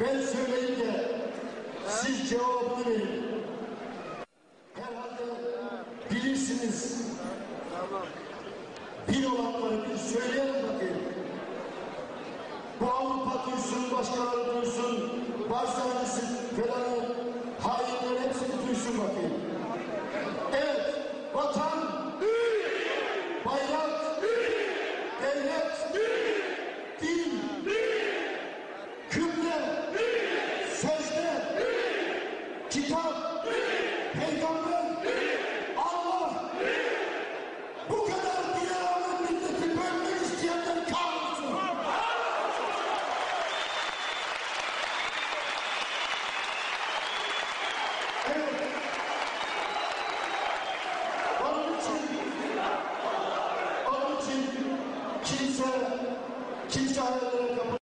Ben söyleyince siz cevabını verin. Herhalde bilirsiniz. Bir olanları bir söyleyelim bakayım. Bu Avrupa duysun, başkaları duysun, kitap, peygamber, Allah. Bu kadar dünyanın milleti bölmek isteyenler kahrolsun. Evet. Onun için, onun için kimse, kimse hayalleri kapatmasın.